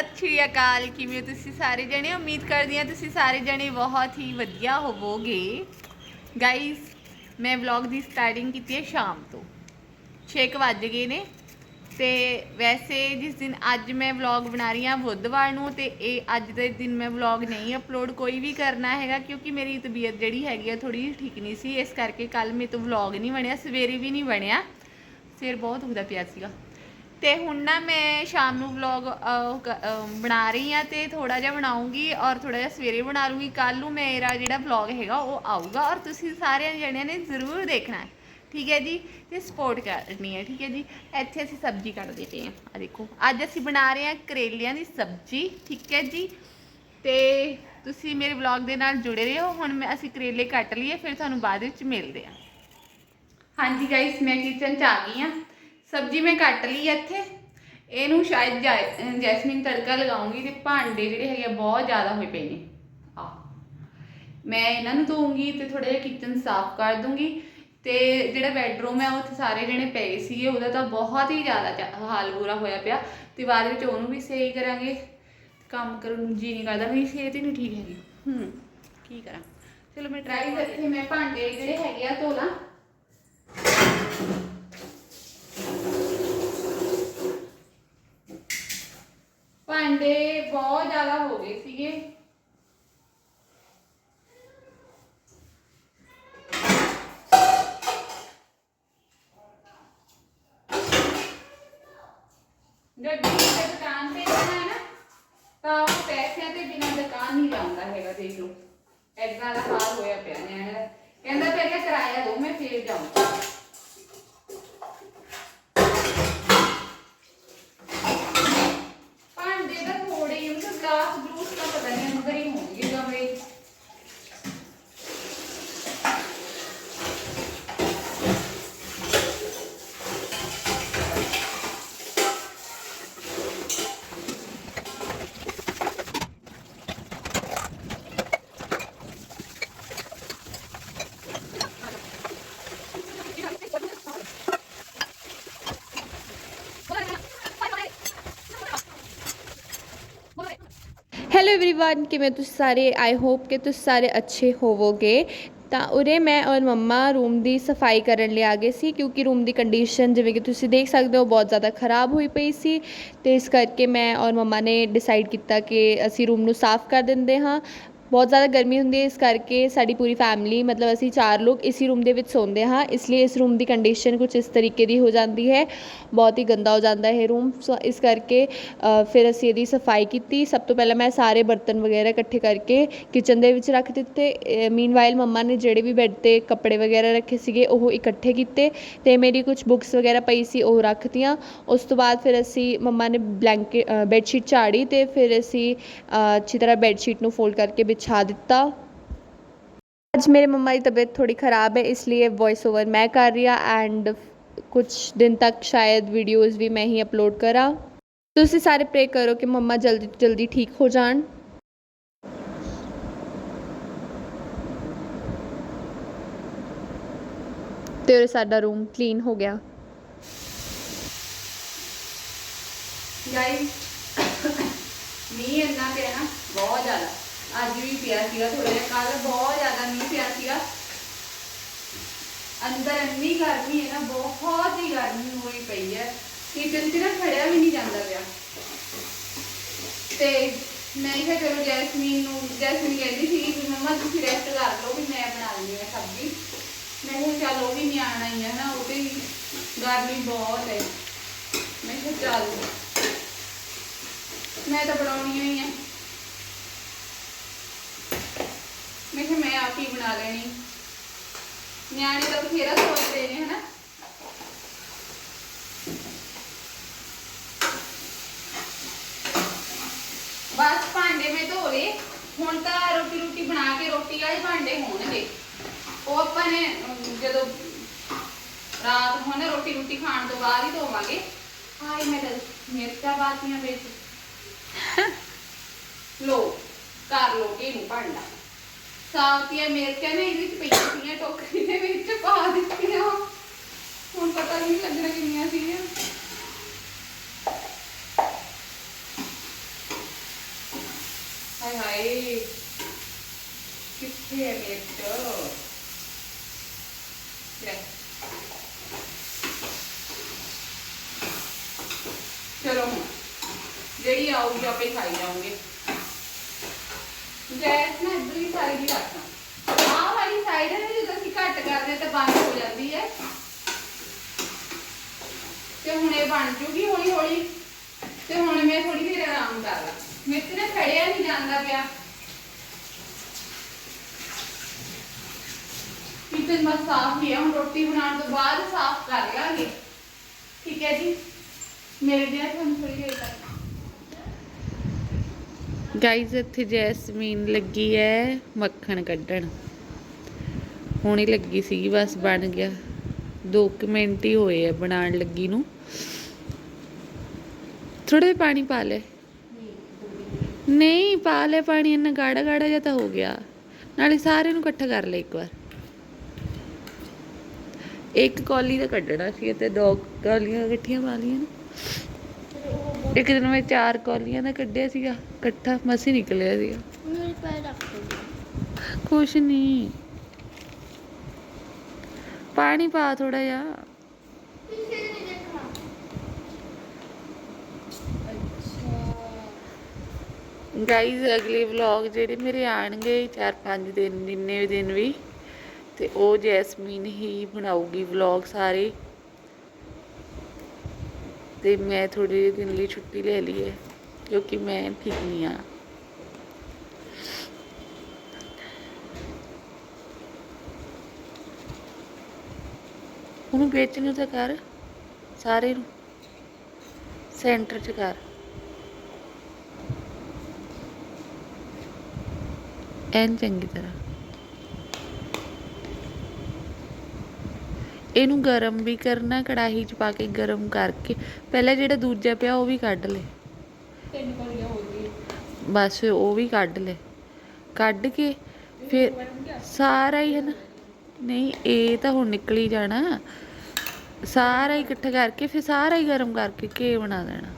ਸਤਿ ਸ਼੍ਰੀ ਅਕਾਲ, ਕਿਵੇਂ ਹੋ ਤੁਸੀਂ ਸਾਰੇ ਜਣੇ? ਉਮੀਦ ਕਰਦੀ ਹਾਂ ਤੁਸੀਂ ਸਾਰੇ ਜਣੇ ਬਹੁਤ ਹੀ ਵਧੀਆ ਹੋਵੋਗੇ। ਗਾਇਸ ਮੈਂ ਵਲੌਗ ਦੀ ਸਟਾਰਟਿੰਗ ਕੀਤੀ ਹੈ ਸ਼ਾਮ ਤੋਂ। 6 ਵੱਜ ਗਏ ਨੇ ਤੇ ਵੈਸੇ ਜਿਸ ਦਿਨ ਅੱਜ ਮੈਂ ਵਲੌਗ ਬਣਾ ਰਹੀ ਹਾਂ ਬੁੱਧਵਾਰ ਨੂੰ ਤੇ ਇਹ ਅੱਜ ਦੇ ਦਿਨ ਮੈਂ ਵਲੌਗ ਨਹੀਂ ਅਪਲੋਡ ਕੋਈ ਵੀ ਕਰਨਾ ਹੈਗਾ ਕਿਉਂਕਿ ਮੇਰੀ ਤਬੀਅਤ ਜਿਹੜੀ ਹੈਗੀ ਆ ਥੋੜੀ ਠੀਕ ਨਹੀਂ ਸੀ, ਇਸ ਕਰਕੇ ਕੱਲ ਮੇਰੇ ਤੋਂ ਵਲੌਗ ਨਹੀਂ ਬਣਿਆ, ਸਵੇਰੇ ਵੀ ਨਹੀਂ ਬਣਿਆ। ਸਿਰ ਬਹੁਤ ਦੁਖਦਾ ਪਿਆ ਸੀਗਾ। ਤੇ ਹੁਣ ਨਾ ਮੈਂ ਸ਼ਾਮ ਨੂੰ ਵਲੌਗ ਬਣਾ ਰਹੀ ਆ ਤੇ ਥੋੜਾ ਜਿਹਾ ਬਣਾਉਂਗੀ ਔਰ ਥੋੜਾ ਜਿਹਾ ਸਵੇਰੇ ਬਣਾ ਲੂੰਗੀ। ਕੱਲ ਨੂੰ ਮੇਰਾ ਜਿਹੜਾ ਵਲੌਗ ਹੈਗਾ ਉਹ ਆਊਗਾ ਔਰ ਤੁਸੀਂ ਸਾਰਿਆਂ ਜਣਿਆਂ ਨੇ ਜ਼ਰੂਰ ਦੇਖਣਾ ਠੀਕ ਹੈ ਜੀ? ਤੇ ਸਪੋਰਟ ਕਰਨੀ ਹੈ, ਠੀਕ ਹੈ ਜੀ? ਇੱਥੇ ਅਸੀਂ ਸਬਜ਼ੀ ਕੱਟਦੇ ਪਏ ਆ ਆ ਦੇਖੋ, ਅੱਜ ਅਸੀਂ ਬਣਾ ਰਹੇ ਹਾਂ ਕਰੇਲਿਆਂ ਦੀ ਸਬਜ਼ੀ, ਠੀਕ ਹੈ ਜੀ? ਤੇ ਤੁਸੀਂ ਮੇਰੇ ਵਲੌਗ ਦੇ ਨਾਲ ਜੁੜੇ ਰਹੋ। ਹੁਣ ਮੈਂ, ਅਸੀਂ ਕਰੇਲੇ ਕੱਟ ਲਈਏ, ਫਿਰ ਤੁਹਾਨੂੰ ਬਾਅਦ ਵਿੱਚ ਮਿਲਦੇ ਆ ਹਾਂਜੀ ਗਾਇਸ ਮੈਂ ਕਿਚਨ ਚ ਆ ਗਈ ਆ ਸਬਜ਼ੀ ਮੈਂ ਕੱਟ ਲਈ ਇੱਥੇ। ਇਹਨੂੰ ਸ਼ਾਇਦ ਜੈਸਮੀਨ ਤੜਕਾ ਲਗਾਉਂਗੀ ਤੇ ਭਾਂਡੇ ਜਿਹੜੇ ਹੈਗੇ ਆ ਬਹੁਤ ਜ਼ਿਆਦਾ ਹੋਏ ਪਏ ਨੇ। ਆ। ਮੈਂ ਇਹਨਾਂ ਨੂੰ ਧੋਉਂਗੀ ਤੇ ਥੋੜਾ ਜਿਹਾ ਕਿਚਨ ਸਾਫ਼ ਕਰ ਦੂੰਗੀ ਤੇ ਜਿਹੜਾ ਬੈੱਡਰੂਮ ਹੈ ਉੱਥੇ ਸਾਰੇ ਜਣੇ ਪਏ ਸੀਗੇ ਉਹਦਾ ਤਾਂ ਬਹੁਤ ਹੀ ਜ਼ਿਆਦਾ ਹਾਲ ਬੁਰਾ ਹੋਇਆ ਪਿਆ। ਤੇ ਬਾਅਦ ਵਿੱਚ ਉਹਨੂੰ ਵੀ ਸਹੀ ਕਰਾਂਗੇ। ਕੰਮ ਕਰਨ ਨੂੰ ਜੀ ਨਹੀਂ ਕਰਦਾ ਮੇਰੀ ਸਿਹਤ ਹੀ ਨਹੀਂ ਠੀਕ ਹੈਗੀ। ਹੂੰ ਕੀ ਕਰਾਂ? ਚਲੋ ਮੈਂ ਟਰਾਈ ਕਰਕੇ ਮੈਂ ਭਾਂਡੇ ਜਿਹੜੇ ਹੈਗੇ ਆ ਧੋ ਲਾਂ ਭਾਂਡੇ ਬਹੁਤ ਜ਼ਿਆਦਾ ਹੋ ਗਏ ਸੀਗੇ। ਗੱਡੀ ਤੇ ਦੁਕਾਨ ਤੇ ਜਾਣਾ ਹੈ ਨਾ, ਤਾਂ ਉਹ ਪੈਸਿਆਂ ਤੇ ਬਿਨਾਂ ਦੁਕਾਨ ਨਹੀਂ ਲਾਉਂਦਾ ਹੈਗਾ, ਦੇਖ ਲਓ। ਐਦਾਂ ਦਾ ਹਾਲ ਹੋਇਆ ਪਿਆ ਨਿਆਣੇ ਦਾ। ਕਹਿੰਦਾ, ਪਹਿਲਾਂ ਕਿਰਾਇਆ ਦੋ, ਮੈਂ ਫੇਰ ਜਾਊਂ ਭਾਂਡੇ ਤਾਂ ਥੋੜੇ ਹੀ ਉਹਨਾਂ ਗਲਾਸ ਜੂਸ ਤਾਂ ਪਤਾ ਨਹੀਂ ਅੰਦਰ ਹੀ ਹੋਣਗੇ ਜਮੇ ਹੈਲੋ एवरीवन ਕਿਵੇਂ ਤੁਸੀਂ ਸਾਰੇ ਆਈ ਹੋਪ ਕਿ ਤੁਸੀਂ ਸਾਰੇ ਅੱਛੇ ਹੋਵੋਗੇ ਤਾਂ ਉਰੇ ਮੈਂ ਔਰ ਮੰਮਾ ਰੂਮ ਦੀ ਸਫਾਈ ਕਰਨ ਲਈ ਆ ਗਏ ਸੀ ਕਿਉਂਕਿ ਰੂਮ ਦੀ ਕੰਡੀਸ਼ਨ ਜਿਵੇਂ ਕਿ ਤੁਸੀਂ ਦੇਖ ਸਕਦੇ ਹੋ ਬਹੁਤ ਜ਼ਿਆਦਾ ਖਰਾਬ ਹੋਈ ਪਈ ਸੀ ਤੇ ਇਸ ਕਰਕੇ ਮੈਂ ਔਰ ਮੰਮਾ ਨੇ ਡਿਸਾਈਡ ਕੀਤਾ ਕਿ ਅਸੀਂ ਰੂਮ ਨੂੰ ਸਾਫ਼ ਕਰ ਦਿੰਦੇ ਹਾਂ ਬਹੁਤ ਜ਼ਿਆਦਾ ਗਰਮੀ ਹੁੰਦੀ ਹੈ, ਇਸ ਕਰਕੇ ਸਾਡੀ ਪੂਰੀ ਫੈਮਿਲੀ ਮਤਲਬ ਅਸੀਂ ਚਾਰ ਲੋਕ ਇਸੀ ਰੂਮ ਦੇ ਵਿੱਚ ਸੌਂਦੇ ਹਾਂ। ਇਸ ਲਈ ਇਸ ਰੂਮ ਦੀ ਕੰਡੀਸ਼ਨ ਕੁਝ ਇਸ ਤਰੀਕੇ ਦੀ ਹੋ ਜਾਂਦੀ ਹੈ। ਬਹੁਤ ਹੀ ਗੰਦਾ ਹੋ ਜਾਂਦਾ ਹੈ ਰੂਮ ਸੋ ਇਸ ਕਰਕੇ ਫਿਰ ਅਸੀਂ ਇਹਦੀ ਸਫ਼ਾਈ ਕੀਤੀ। ਸਭ ਤੋਂ ਪਹਿਲਾਂ ਮੈਂ ਸਾਰੇ ਬਰਤਨ ਵਗੈਰਾ ਇਕੱਠੇ ਕਰਕੇ ਕਿਚਨ ਦੇ ਵਿੱਚ ਰੱਖ ਦਿੱਤੇ। ਮੀਨਵਾਈਲ ਮੰਮਾ ਨੇ ਜਿਹੜੇ ਵੀ ਬੈੱਡ ਤੇ ਕੱਪੜੇ ਵਗੈਰਾ ਰੱਖੇ ਸੀਗੇ, ਉਹ ਇਕੱਠੇ ਕੀਤੇ ਤੇ ਮੇਰੀ ਕੁਝ ਬੁੱਕਸ ਵਗੈਰਾ ਪਈ ਸੀ, ਉਹ ਰੱਖਤੀਆਂ। ਉਸ ਤੋਂ ਬਾਅਦ ਫਿਰ ਅਸੀਂ ਮੰਮਾ ਨੇ ਬਲੈਂਕਟ ਬੈੱਡ ਸ਼ੀਟ ਝਾੜੀ ਤੇ ਫਿਰ ਅਸੀਂ ਅੱਛੀ ਤਰ੍ਹਾਂ ਬੈੱਡ ਸ਼ੀਟ ਨੂੰ ਫੋਲਡ ਕਰਕੇ ਵਿਛਾ ਦਿੱਤਾ ਅੱਜ ਮੇਰੇ ਮੰਮਾ ਦੀ ਤਬੀਅਤ ਥੋੜੀ ਖਰਾਬ ਹੈ ਇਸ ਲਈ ਵੌਇਸ ਓਵਰ ਮੈਂ ਕਰ ਰਹੀ ਹਾਂ ਐਂਡ ਕੁਝ ਦਿਨ ਤੱਕ ਸ਼ਾਇਦ ਵੀਡੀਓਜ਼ ਵੀ ਮੈਂ ਹੀ ਅਪਲੋਡ ਕਰਾਂ ਤੁਸੀਂ ਸਾਰੇ ਪ੍ਰੇ ਕਰੋ ਕਿ ਮੰਮਾ ਜਲਦੀ ਤੋਂ ਜਲਦੀ ਠੀਕ ਹੋ ਜਾਣ ਤੇ ਉਰੇ ਸਾਡਾ ਰੂਮ ਕਲੀਨ ਹੋ ਗਿਆ ਗਾਇਸ ਮੀਂਹ ਇੰਨਾ ਪਿਆ ਨਾ ਬਹੁਤ ਜ਼ਿਆਦਾ ਅੱਜ ਵੀ ਪਿਆ ਸੀਗਾ ਥੋੜਾ ਜਿਹਾ ਕੱਲ ਬਹੁਤ ਜ਼ਿਆਦਾ ਮੀਂਹ ਪਿਆ ਸੀਗਾ। ਅੰਦਰ ਇੰਨੀ ਗਰਮੀ ਹੈ ਨਾ, ਬਹੁਤ ਹੀ ਗਰਮੀ ਹੋਈ ਪਈ ਹੈ। ਕਿਚਨ 'ਚ ਨਾ ਖੜਿਆ ਵੀ ਨਹੀਂ ਜਾਂਦਾ ਪਿਆ। ਤੇ ਮੈਂ ਕਿਹਾ ਚਲੋ ਜੈਸਮੀਨ ਨੂੰ, ਜੈਸਮੀਨ ਕਹਿੰਦੀ ਸੀ ਕਿ ਮੰਮਾ ਤੁਸੀਂ ਰੈਸਟ ਕਰ ਲਓ ਵੀ ਮੈਂ ਬਣਾ ਲਈ ਹਾਂ ਸਬਜ਼ੀ। ਮੈਂ ਕਿਹਾ ਚੱਲ ਉਹ ਵੀ ਨਿਆਣਾ ਹੀ ਹੈ ਨਾ, ਉਹ ਤੇ ਗਰਮੀ ਬਹੁਤ ਹੈ। ਮੈਂ ਕਿਹਾ ਚੱਲ। ਮੈਂ ਤਾਂ ਬਣਾਉਣੀ ਹੋਈ ਆ। ਮੈਂ ਕਿਹਾ ਮੈਂ ਆਪ ਹੀ ਬਣਾ ਲੈਣੀ। ਨਿਆਣੇ ਤਾਂ ਬਥੇਰਾ ਸੋਚਦੇ ਨੇ ਹਨਾ? ਬਸ ਭਾਂਡੇ ਮੈਂ ਧੋ ਲਏ। ਹੁਣ ਤਾਂ ਰੋਟੀ ਰੋਟੀ ਬਣਾ ਕੇ ਰੋਟੀ ਵਾਲੇ ਭਾਂਡੇ ਹੋਣਗੇ। ਉਹ ਆਪਾਂ ਨੇ ਜਦੋਂ ਰਾਤ ਨੂੰ ਨਾ ਰੋਟੀ ਰੋਟੀ ਖਾਣ ਤੋਂ ਬਾਅਦ ਹੀ ਧੋਵਾਂਗੇ। ਹਾਏ ਮੈਂ ਤਾਂ ਮਿਰਚਾਂ ਪਾਤੀਆਂ ਵਿੱਚ। ਲੋ ਕਰ ਲੋ ਕਿ ਨੂੰ ਭਾਂਡਾ। ਸਾਵਤੀਆਂ ਮਿਰਚਾਂ ਨੇ ਇਹਦੇ ਵਿੱਚ ਪਈਆਂ ਸੀਗੀਆਂ ਟੋਕਰੀ ਦੇ ਵਿੱਚ, ਪਾ ਦਿੱਤੀਆਂ। ਹੁਣ ਪਤਾ ਨਹੀਂ ਲੱਗਣਾ ਕਿੰਨੀਆਂ ਸੀਗੀਆਂ। ਹਾਏ ਹਾਏ, ਕਿੱਥੇ ਹੈ ਮਿਰਚ ਲੈ। ਚਲੋ ਜਿਹੜੀ ਆਊਗੀ ਆਪੇ ਖਾਈ ਜਾਵਾਂਗੇ ਗੈਸ ਨਾ ਇੱਧਰ ਹੀ ਰੱਖਾਂ ਆਹ ਵਾਲੀ ਸਾਈਡ ਹੈ ਜਦੋਂ ਅਸੀਂ ਘੱਟ ਕਰਦੇ ਤਾਂ ਬੰਦ ਹੋ ਜਾਂਦੀ ਹੈ। ਤੇ ਹੁਣ ਇਹ ਬਣ ਜੂਗੀ ਹੌਲੀ ਹੌਲੀ। ਤੇ ਹੁਣ ਮੈਂ ਥੋੜੀ ਦੇਰ ਆਰਾਮ ਕਰ ਲਾਂ। ਮੇਰੇ ਤੇ ਖੜਿਆ ਨਹੀਂ ਜਾਂਦਾ ਪਿਆ। ਕਿਚਨ ਬਸ ਸਾਫ਼ ਹੀ ਹੈ। ਹੁਣ ਰੋਟੀ ਬਣਾਉਣ ਤੋਂ ਬਾਅਦ ਸਾਫ਼ ਕਰ ਲਾਂਗੇ। ਠੀਕ ਹੈ ਜੀ? ਮੇਰੇ ਦਿਆ ਤੁਹਾਨੂੰ ਥੋੜੀ ਦੇਰ ਤੱਕ। ਗਾਈਜ਼ ਇੱਥੇ ਜੈਸਮੀਨ ਲੱਗੀ ਹੈ ਮੱਖਣ ਕੱਢਣ। ਹੁਣੇ ਲੱਗੀ ਸੀਗੀ, ਬਸ ਬਣ ਗਿਆ। 2 ਮਿੰਟ ਹੀ ਹੋਏ ਆ ਬਣਾਉਣ ਲੱਗੀ ਨੂੰ। ਥੋੜੇ ਪਾਣੀ ਪਾ ਲੈ। ਨਹੀਂ, ਪਾ ਲੈ ਪਾਣੀ, ਇੰਨਾ ਗਾੜਾ ਗਾੜਾ ਜਿਹਾ ਤਾਂ ਹੋ ਗਿਆ। ਨਾਲੇ ਸਾਰੇ ਨੂੰ ਇਕੱਠਾ ਕਰ ਲੈ ਇੱਕ ਵਾਰ। ਇੱਕ ਕੌਲੀ ਦਾ ਕੱਢਣਾ ਸੀ, ਤੇ ਦੋ ਕੌਲੀਆਂ ਇਕੱਠੀਆਂ ਪਾ ਲਈਆਂ ਨੇ। ਇੱਕ ਦਿਨ ਮੈਂ ਚਾਰ ਕੌਲੀਆਂ ਦਾ ਕੱਢਿਆ ਸੀਗਾ ਇਕੱਠਾ ਮਸੀ ਨਿਕਲਿਆ ਸੀਗਾ। ਮੇਰੇ ਪੈਰ ਰੱਖ ਕੁਛ ਨਹੀਂ। ਪਾਣੀ ਪਾ ਥੋੜਾ ਜਿਹਾ। ਗਾਈਜ਼ ਅਗਲੇ ਵਲੌਗ ਜਿਹੜੇ ਮੇਰੇ ਆਣਗੇ 4-5 ਦਿਨ ਜਿੰਨੇ ਦਿਨ ਵੀ ਤੇ ਉਹ ਜੈਸਮੀਨ ਹੀ ਬਣਾਊਗੀ ਵਲੌਗ ਸਾਰੇ। ਤੇ ਮੈਂ ਥੋੜੇ ਜਿਹੇ ਦਿਨ ਲਈ ਛੁੱਟੀ ਲੈ ਲਈ ਹੈ ਕਿਉਂਕਿ ਮੈਂ ਠੀਕ ਨਹੀਂ ਆ ਉਹਨੂੰ ਵਿੱਚ ਨੂੰ ਤਾਂ ਕਰ, ਸਾਰੇ ਨੂੰ। ਸੈਂਟਰ 'ਚ ਕਰ। ਐਨ ਚੰਗੀ ਤਰ੍ਹਾਂ। ਇਹਨੂੰ ਗਰਮ ਵੀ ਕਰਨਾ ਕੜਾਹੀ 'ਚ ਪਾ ਕੇ ਗਰਮ ਕਰਕੇ ਪਹਿਲਾਂ ਜਿਹੜਾ ਦੂਜਾ ਪਿਆ ਉਹ ਵੀ ਕੱਢ ਲੈ। ਤਿੰਨ ਕੋਲੀਆਂ ਹੋ ਗਈ ਬਸ ਉਹ ਵੀ ਕੱਢ ਲੈ। ਕੱਢ ਕੇ ਫਿਰ ਸਾਰਾ ਹੀ ਹੈ ਨਾ। ਨਹੀਂ ਇਹ ਤਾਂ ਹੁਣ ਨਿਕਲ ਹੀ ਜਾਣਾ। ਸਾਰਾ ਹੀ ਇਕੱਠਾ ਕਰਕੇ ਫਿਰ ਸਾਰਾ ਹੀ ਗਰਮ ਕਰਕੇ ਘੇ ਬਣਾ ਦੇਣਾ।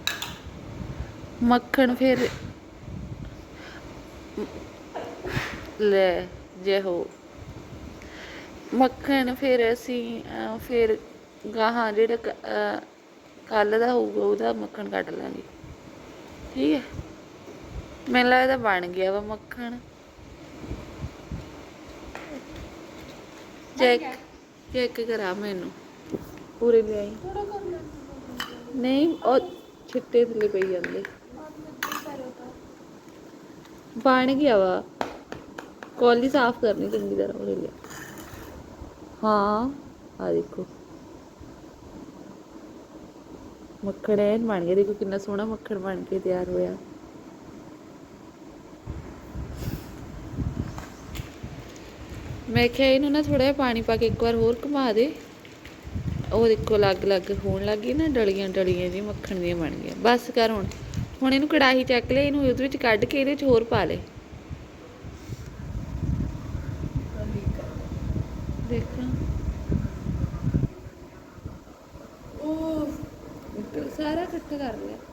ਮੱਖਣ ਫਿਰ ਲੈ ਜੇ ਹੋ ਮੱਖਣ ਫਿਰ ਅਸੀਂ ਫਿਰ ਗਾਹਾਂ ਜਿਹੜਾ ਕੱਲ ਦਾ ਹੋਊਗਾ ਉਹਦਾ ਮੱਖਣ ਕੱਢ ਲਾਂਗੇ। ਠੀਕ ਹੈ? ਮੈਨੂੰ ਲੱਗਦਾ ਬਣ ਗਿਆ ਵਾ ਮੱਖਣ। ਚੈੱਕ ਚੈੱਕ ਕਰਾ ਮੈਨੂੰ। ਪੂਰੇ ਕਰਨਾ ਨਹੀਂ ਉਹ ਛਿੱਟੇ ਥੱਲੇ ਪਈ ਜਾਂਦੇ। ਬਣ ਗਿਆ ਵਾ। ਕੋਲੀ ਸਾਫ਼ ਕਰਨੀ ਚੰਗੀ ਤਰ੍ਹਾਂ ਉਹਦੇ ਲਈ। ਹਾਂ ਆ ਦੇਖੋ। ਮੱਖਣ ਐਨ ਬਣ ਗਿਆ ਦੇਖੋ ਕਿੰਨਾ ਸੋਹਣਾ ਮੱਖਣ ਬਣ ਕੇ ਤਿਆਰ ਹੋਇਆ। ਮੈਂ ਕਿਹਾ ਇਹਨੂੰ ਨਾ ਥੋੜਾ ਜਿਹਾ ਪਾਣੀ ਪਾ ਕੇ ਇੱਕ ਵਾਰ ਹੋਰ ਘੁਮਾ ਦੇ। ਉਹ ਦੇਖੋ ਲੱਗ ਲੱਗ ਹੋਣ ਲੱਗੀ ਨਾ, ਡਲੀਆਂ ਡਲੀਆਂ ਜੀ ਮੱਖਣ ਦੀਆਂ ਬਣ ਗਈਆਂ। ਬਸ ਕਰ ਹੁਣ। ਹੁਣ ਇਹਨੂੰ ਕੜਾਹੀ ਚੱਕ ਲੈ, ਇਹਨੂੰ ਉਹਦੇ ਵਿੱਚ ਕੱਢ ਕੇ ਇਹਦੇ ਵਿੱਚ ਹੋਰ ਪਾ ਲੈ। കറങ്ങുക.